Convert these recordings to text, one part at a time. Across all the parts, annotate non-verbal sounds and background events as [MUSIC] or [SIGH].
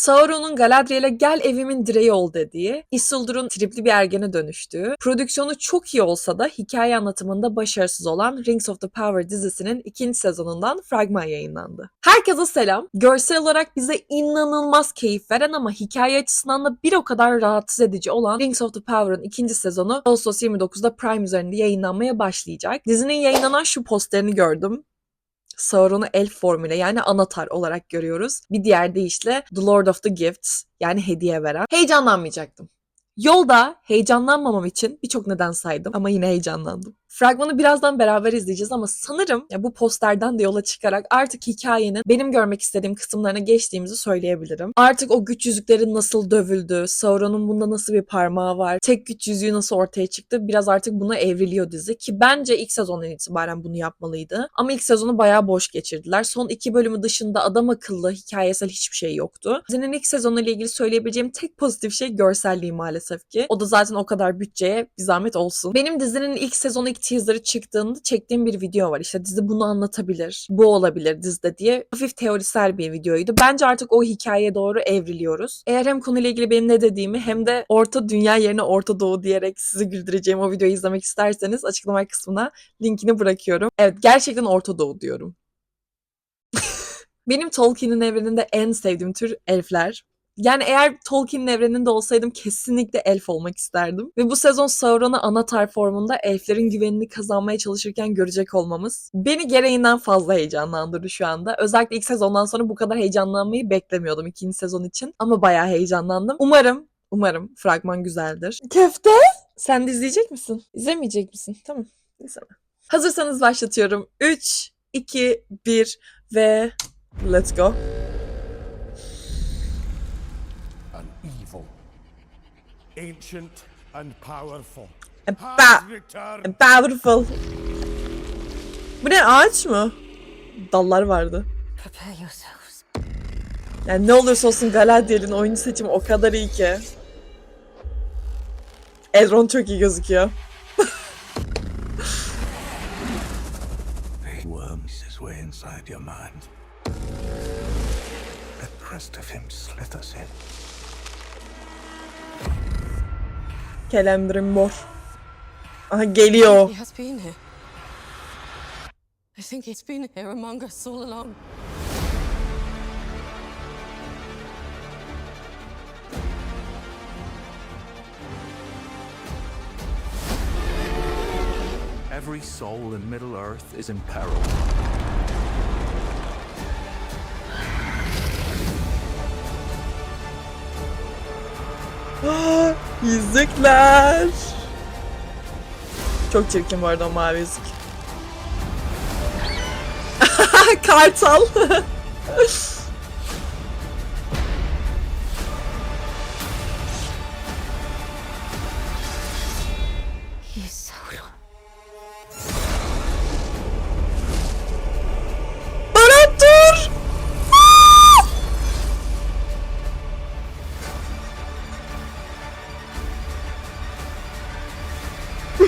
Sauron'un Galadriel'e gel evimin direği ol dediği, Isildur'un tripli bir ergene dönüştüğü, prodüksiyonu çok iyi olsa da hikaye anlatımında başarısız olan Rings of the Power dizisinin ikinci sezonundan fragman yayınlandı. Herkese selam. Görsel olarak bize inanılmaz keyif veren ama hikaye açısından da bir o kadar rahatsız edici olan Rings of the Power'ın ikinci sezonu Ağustos 29'da Prime üzerinde yayınlanmaya başlayacak. Dizinin yayınlanan şu posterini gördüm. Sauron'u elf formüle yani anatar olarak görüyoruz. Bir diğer deyişle The Lord of the Gifts yani hediye veren. Heyecanlanmayacaktım. Yolda heyecanlanmamam için birçok neden saydım ama yine heyecanlandım. Fragmanı birazdan beraber izleyeceğiz ama sanırım ya bu posterden de yola çıkarak artık hikayenin benim görmek istediğim kısımlarına geçtiğimizi söyleyebilirim. Artık o güç yüzükleri nasıl dövüldü, Sauron'un bunda nasıl bir parmağı var, tek güç yüzüğü nasıl ortaya çıktı biraz artık buna evriliyor dizi ki bence ilk sezondan itibaren bunu yapmalıydı. Ama ilk sezonu bayağı boş geçirdiler. Son iki bölümü dışında adam akıllı hikayesel hiçbir şey yoktu. Dizinin ilk sezonu ile ilgili söyleyebileceğim tek pozitif şey görselliği maalesef ki. O da zaten o kadar bütçeye bir zahmet olsun. Benim dizinin ilk sezonu ilk teaser'ı çıktığında çektiğim bir video var. İşte dizi bunu anlatabilir, bu olabilir dizide diye hafif teorisel bir videoydu. Bence artık o hikayeye doğru evriliyoruz. Eğer hem konuyla ilgili benim ne dediğimi hem de Orta Dünya yerine Orta Doğu diyerek sizi güldüreceğim o videoyu izlemek isterseniz açıklama kısmına linkini bırakıyorum. Evet gerçekten Orta Doğu diyorum. [LAUGHS] Benim Tolkien'in evreninde en sevdiğim tür elfler. Yani eğer Tolkien'in evreninde olsaydım kesinlikle elf olmak isterdim. Ve bu sezon Sauron'u anatar formunda elflerin güvenini kazanmaya çalışırken görecek olmamız beni gereğinden fazla heyecanlandırdı şu anda. Özellikle ilk sezondan sonra bu kadar heyecanlanmayı beklemiyordum ikinci sezon için. Ama bayağı heyecanlandım. Umarım, umarım fragman güzeldir. Köfte? Sen de izleyecek misin? İzlemeyecek misin? Tamam, izleme. Hazırsanız başlatıyorum. 3, 2, 1 ve let's go. And evil, ancient and powerful. Ba- returned. Powerful. Bu ne ağaç mı? Dallar vardı. Prepare yourselves. Yani ne olursa olsun Galadriel'in oyuncu seçimi o kadar iyi ki. Elrond çok iyi gözüküyor. [LAUGHS] His way inside your mind. The crest of him slithers in. Kelembirim mor. Aha geliyor. He has been here. I think he's been here among us all along. Every soul in Middle Earth is in peril. [GASPS] [GASPS] [GASPS] Yüzükler. Çok çirkin bu arada o mavi yüzük. [LAUGHS] Kartal. Sauron.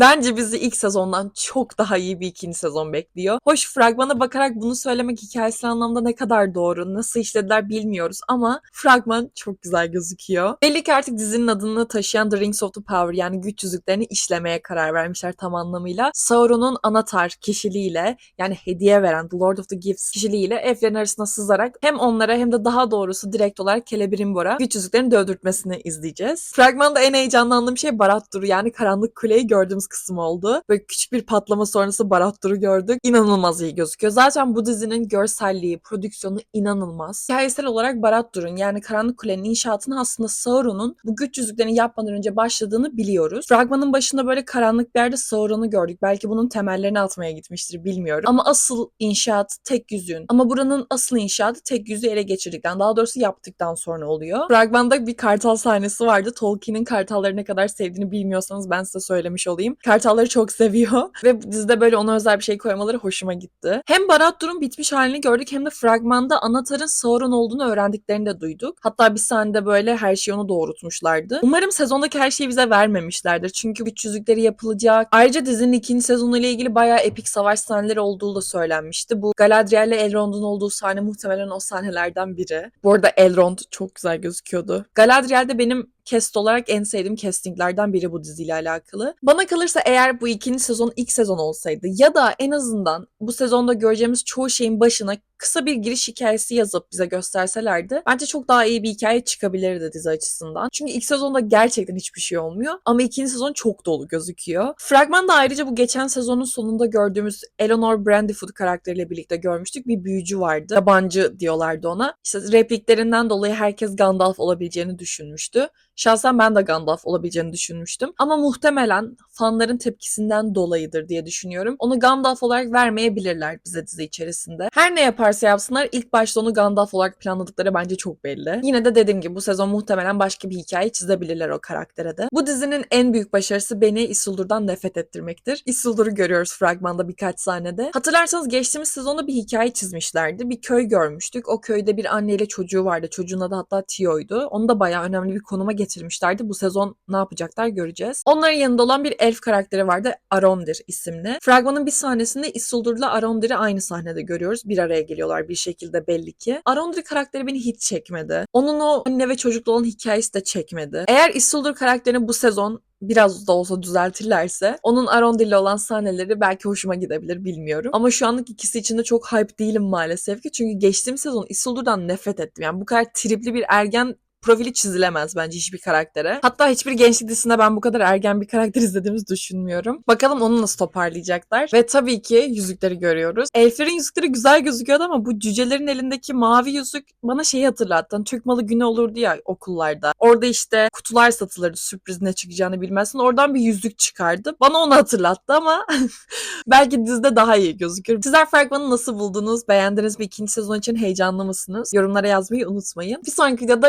Bence bizi ilk sezondan çok daha iyi bir ikinci sezon bekliyor. Hoş fragmana bakarak bunu söylemek hikayesel anlamda ne kadar doğru, nasıl işlediler bilmiyoruz ama fragman çok güzel gözüküyor. Belli ki artık dizinin adını taşıyan The Rings of the Power yani güç yüzüklerini işlemeye karar vermişler tam anlamıyla. Sauron'un anatar kişiliğiyle yani hediye veren The Lord of the Gifts kişiliğiyle elflerin arasına sızarak hem onlara hem de daha doğrusu direkt olarak Celebrimbor'a güç yüzüklerini dövdürtmesini izleyeceğiz. Fragmanda en heyecanlandığım şey Barad-dûr yani Karanlık Kule'yi gördüğümüz kısım oldu. Böyle küçük bir patlama sonrası Barad-dûr'u gördük. İnanılmaz iyi gözüküyor. Zaten bu dizinin görselliği, prodüksiyonu inanılmaz. Hikayesel olarak Barad-dûr'un yani Karanlık Kule'nin inşaatını aslında Sauron'un bu güç yüzüklerini yapmadan önce başladığını biliyoruz. Fragmanın başında böyle karanlık bir yerde Sauron'u gördük. Belki bunun temellerini atmaya gitmiştir bilmiyorum. Ama asıl inşaat tek yüzüğün. Ama buranın asıl inşaatı tek yüzüğü ele geçirdikten, daha doğrusu yaptıktan sonra oluyor. Fragmanda bir kartal sahnesi vardı. Tolkien'in kartalları ne kadar sevdiğini bilmiyorsanız ben size söylemiş olayım. Kartalları çok seviyor. [LAUGHS] Ve dizide böyle ona özel bir şey koymaları hoşuma gitti. Hem Barad-dûr'un bitmiş halini gördük hem de fragmanda Anatar'ın Sauron olduğunu öğrendiklerini de duyduk. Hatta bir sahnede böyle her şeyi onu doğrultmuşlardı. Umarım sezondaki her şeyi bize vermemişlerdir. Çünkü güç yüzükleri yapılacak. Ayrıca dizinin ikinci sezonu ile ilgili bayağı epik savaş sahneleri olduğu da söylenmişti. Bu Galadriel ile Elrond'un olduğu sahne muhtemelen o sahnelerden biri. Bu arada Elrond çok güzel gözüküyordu. Galadriel de benim cast olarak en sevdiğim castinglerden biri bu diziyle alakalı. Bana kalırsa eğer bu ikinci sezon ilk sezon olsaydı ya da en azından bu sezonda göreceğimiz çoğu şeyin başına kısa bir giriş hikayesi yazıp bize gösterselerdi bence çok daha iyi bir hikaye çıkabilirdi dizi açısından. Çünkü ilk sezonda gerçekten hiçbir şey olmuyor ama ikinci sezon çok dolu gözüküyor. Fragmanda ayrıca bu geçen sezonun sonunda gördüğümüz Eleanor Brandyfoot karakteriyle birlikte görmüştük. Bir büyücü vardı. Yabancı diyorlardı ona. İşte repliklerinden dolayı herkes Gandalf olabileceğini düşünmüştü. Şahsen ben de Gandalf olabileceğini düşünmüştüm. Ama muhtemelen fanların tepkisinden dolayıdır diye düşünüyorum. Onu Gandalf olarak vermeyebilirler bize dizi içerisinde. Her ne yaparsa yapsınlar ilk başta onu Gandalf olarak planladıkları bence çok belli. Yine de dediğim gibi bu sezon muhtemelen başka bir hikaye çizebilirler o karaktere de. Bu dizinin en büyük başarısı beni Isildur'dan nefret ettirmektir. Isildur'u görüyoruz fragmanda birkaç sahnede. Hatırlarsanız geçtiğimiz sezonda bir hikaye çizmişlerdi. Bir köy görmüştük. O köyde bir anneyle çocuğu vardı. Çocuğun adı hatta Tio'ydu. Onu da bayağı önemli bir konuma getirmişlerdi. Bu sezon ne yapacaklar göreceğiz. Onların yanında olan bir elf karakteri vardı. Arondir isimli. Fragmanın bir sahnesinde Isildur'la Arondir'i aynı sahnede görüyoruz. Bir araya geliyorlar bir şekilde belli ki. Arondir karakteri beni hiç çekmedi. Onun o anne ve çocuklu olan hikayesi de çekmedi. Eğer Isildur karakterini bu sezon biraz da olsa düzeltirlerse onun Arondil'le olan sahneleri belki hoşuma gidebilir bilmiyorum. Ama şu anlık ikisi için de çok hype değilim maalesef ki. Çünkü geçtiğim sezon Isildur'dan nefret ettim. Yani bu kadar tripli bir ergen profili çizilemez bence hiçbir karaktere. Hatta hiçbir gençlik dizisinde ben bu kadar ergen bir karakter [LAUGHS] izlediğimizi düşünmüyorum. Bakalım onu nasıl toparlayacaklar. Ve tabii ki yüzükleri görüyoruz. Elflerin yüzükleri güzel gözüküyordu ama bu cücelerin elindeki mavi yüzük bana şeyi hatırlattı. Hani Türk malı günü olurdu ya okullarda. Orada işte kutular satılırdı sürpriz ne çıkacağını bilmezsin. Oradan bir yüzük çıkardı. Bana onu hatırlattı ama [LAUGHS] belki dizide daha iyi gözükür. Sizler fragmanı nasıl buldunuz? Beğendiniz mi? İkinci sezon için heyecanlı mısınız? Yorumlara yazmayı unutmayın. Bir sonraki videoda